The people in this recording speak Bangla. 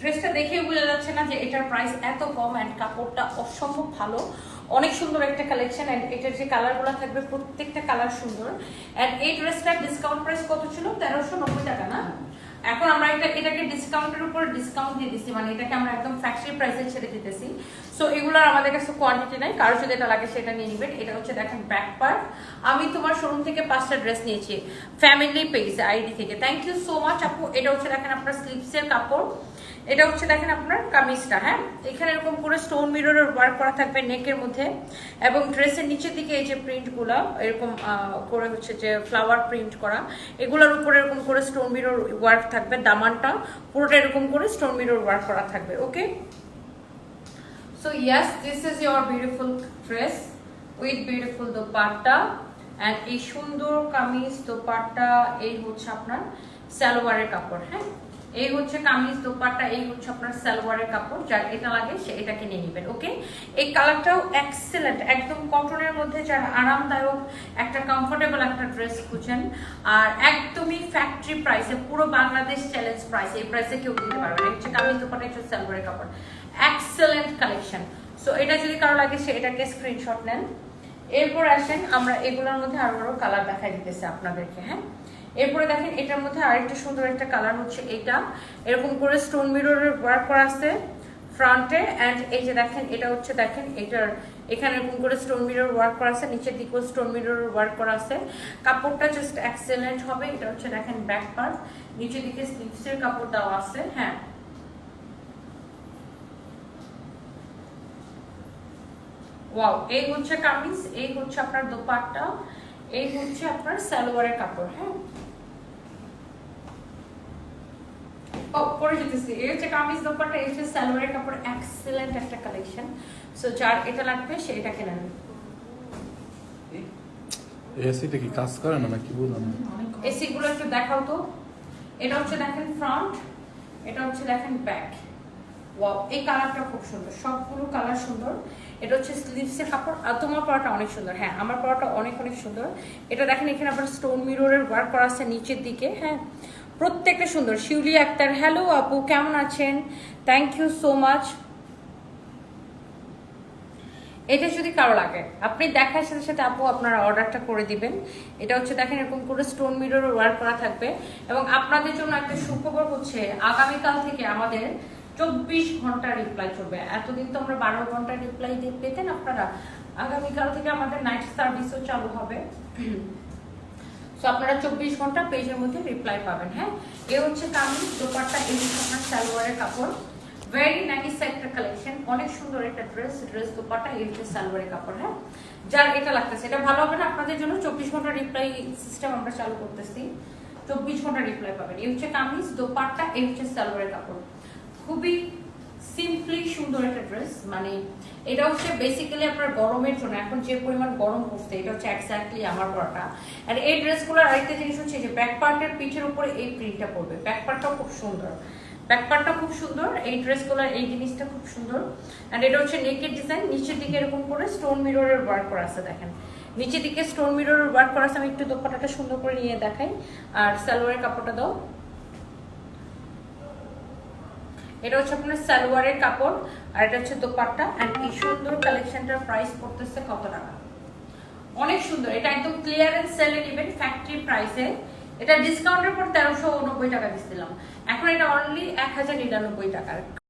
ড্রেসটা দেখেই বোঝা যাচ্ছে না যে এটার প্রাইস এত কম অ্যান্ড কাপড়টা অসম্ভব ভালো। অনেক সুন্দর একটা কালেকশন অ্যান্ড এটার যে কালারগুলো থাকবে প্রত্যেকটা কালার সুন্দর। অ্যান্ড এই ড্রেসটার ডিসকাউন্ট প্রাইস কত ছিল? তেরোশো নব্বই টাকা না? এখন আমরা এটা, এটাকে ডিসকাউন্টের উপর ডিসকাউন্ট দিয়ে দিচ্ছি। মানে এটাকে আমরা একদম ফ্যাক্টরি প্রাইসে ছেড়ে দিতেছি। সো এগুলোর আমাদের কাছে কোয়ান্টিটি নাই। কারও যদি এটা লাগে সেটা নিয়ে নিবেন। এটা হচ্ছে দেখেন ব্যাক পার্ট আমি তোমার শোরুম থেকে পাঁচটা ড্রেস নিয়েছি। ফ্যামিলি পেজ আইডি থেকে। থ্যাংক ইউ সো মাচ আপু। এটা হচ্ছে দেখেন আপনার স্লিপসের কাপড়। এটা হচ্ছে দেখেন আপনার কামিজটা হ্যাঁ? এখানে এরকম করে স্টোন মিররের ওয়ার্ক করা থাকবে নেকের মধ্যে এবং ড্রেসের নিচের দিকে এই যে প্রিন্টগুলো এরকম করে হচ্ছে যে ফ্লাওয়ার প্রিন্ট করা, এগুলোর উপরে এরকম করে স্টোন মিরর ওয়ার্ক থাকবে, দামানটা, পুরোটা এরকম করে স্টোন মিরর ওয়ার্ক করা থাকবে okay so yes this is your beautiful dress with beautiful dupatta and এই সুন্দর কামিজ দোপাট্টা, এই হচ্ছে আপনার সালোয়ারের কাপড় হ্যাঁ? এই হচ্ছে কামিজ দোপাট্টা, এই হচ্ছে আপনার সালোয়ারের কাপড়, যার এটা লাগে সে এটা কিনে নেবেন, ওকে? এই কালারটাও এক্সেলেন্ট একদম কটনের মধ্যে যার আরামদায়ক, একটা কমফোর্টেবল একটা ড্রেস খুঁজেন, আর একদমই ফ্যাক্টরি প্রাইসে পুরো বাংলাদেশ চ্যালেঞ্জ প্রাইস এই প্রাইসে কেউ দিতে পারবে এই হচ্ছে কামিজ দোপাট্টা হচ্ছে সালোয়ারের কাপড়। এক্সেলেন্ট কালেকশন সো এটা যদি কারও লাগে, সে এটাকে স্ক্রিনশট নেন। এরপর আসেন, আমরা এগুলোর মধ্যে আরও আরও কালার দেখাই দিতেছি আপনাদেরকে হ্যাঁ? এরপরে দেখেন এটার মধ্যে আরেকটা সুন্দর একটা কালার হচ্ছে এটা। এরকম করে স্টোন মিররের ওয়ার্ক করা আছে ফ্রন্টে অ্যান্ড এই যে দেখেন, এটা হচ্ছে দেখেন, এটার এখানে এরকম করে স্টোন মিরর ওয়ার্ক করা আছে, নিচের দিকেও স্টোন মিরর ওয়ার্ক করা আছে। কাপড়টা জাস্ট এক্সেলেন্ট হবে, এটা হচ্ছে দেখেন ব্যাক পার্ট নিচের দিকে স্লিভসের কাপড় দেওয়া আছে হ্যাঁ। এই হচ্ছে কামিজ, এই হচ্ছে আপনার দোপাট্টা। এই হচ্ছে আপনার সালোয়ারের কাপড় হ্যাঁ? পরে যেতেছি। এই হচ্ছে কামিজ দোপাট্টা এই হচ্ছে সালোয়ারের কাপড়। এক্সেলেন্ট একটা কালেকশন সো যার এটা লাগবে সে এটা কিনে নেবে। এসিটা কি কাজ করে না নাকি বললাম? এসি গুলো একটু দেখাও তো। এটা হচ্ছে দেখেন ফ্রন্ট এটা হচ্ছে দেখেন ব্যাক এই কালারটা খুব সুন্দর। সবগুলো কালার সুন্দর। এটা হচ্ছে স্লিভসের কাপড়। আর তোমার পড়াটা অনেক সুন্দর। হ্যাঁ আমার পড়াটা অনেক অনেক সুন্দর। এটা দেখেন, এখানে আবার স্টোন মিররের ওয়ার্ক করা আছে নিচের দিকে। হ্যাঁ প্রত্যেকটা সুন্দর। শিউলি আক্তার হ্যালো আপু, কেমন আছেন? থ্যাংক ইউ সো মাচ এটা যদি কারও লাগে, আপনি দেখার সাথে সাথে আপু আপনারা অর্ডারটা করে দিবেন। এটা হচ্ছে দেখেন, এরকম করে স্টোন মিরর ওয়ার্ক করা থাকবে। এবং আপনাদের জন্য একটা সুখবর হচ্ছে, আগামীকাল থেকে আমাদের চব্বিশ ঘণ্টা রিপ্লাই চলবে। এতদিন তো আমরা বারো ঘণ্টা রিপ্লাই পেতেন আপনারা। আগামীকাল থেকে আমাদের নাইট সার্ভিসও চালু হবে। সো আপনারা চব্বিশ ঘণ্টা পেজের মধ্যে রিপ্লাই পাবেন হ্যাঁ? এ হচ্ছে কামিজ, দোপাট্টা এই হচ্ছে আপনার সালোয়ারের কাপড়। ভেরি নাইস একটা কালেকশন অনেক সুন্দর একটা ড্রেস ড্রেস দোপাট্টা এই হচ্ছে সালোয়ারের কাপড় হ্যাঁ? যার এটা লাগতেছে, এটা ভালো হবে না, আপনাদের জন্য চব্বিশ ঘণ্টা রিপ্লাই সিস্টেম আমরা চালু করতেছি। চব্বিশ ঘণ্টা রিপ্লাই পাবেন। এই হচ্ছে কামিজ, দোপাট্টা এই হচ্ছে সালোয়ারের কাপড়। খুবই সিম্পলি সুন্দর একটা ড্রেস মানে এটা হচ্ছে বেসিক্যালি আপনার গরমের জন্য, এখন যে পরিমাণ গরম পড়ছে, এটা হচ্ছে এক্স্যাক্টলি আমার পরাটা। আর এই ড্রেসগুলোর আরেকটা জিনিস হচ্ছে যে ব্যাক পার্টের পিঠের উপরে এই প্রিন্টটা পড়বে। ব্যাক পার্টটাও খুব সুন্দর। ব্যাক পার্টটা খুব সুন্দর, এই ড্রেসগুলোর এই জিনিসটা খুব সুন্দর। অ্যান্ড এটা হচ্ছে নেকের ডিজাইন নিচের দিকে এরকম করে স্টোন মিররের ওয়ার্ক করা আছে, দেখেন। নিচের দিকে স্টোন মিররের ওয়ার্ক করা আছে, আমি একটু দোপাটাটা সুন্দর করে নিয়ে দেখাই। আর সালোয়ারের কাপড়টা দাও। এটা হচ্ছে আপনার সালোয়ারের কাপড়, আর এটা হচ্ছে দোপাট্টা। অ্যান্ড এই সুন্দর কালেকশনটার প্রাইস পড়তেছে কত টাকা? অনেক সুন্দর। এটা একদম ক্লিয়ারেন্স সেলে নেবেন ফ্যাক্টরি প্রাইসে এটা ডিসকাউন্টের পর তেরোশো নব্বই টাকা দিচ্ছিলাম এখন এটা অনলি এক হাজার নিরানব্বই টাকার।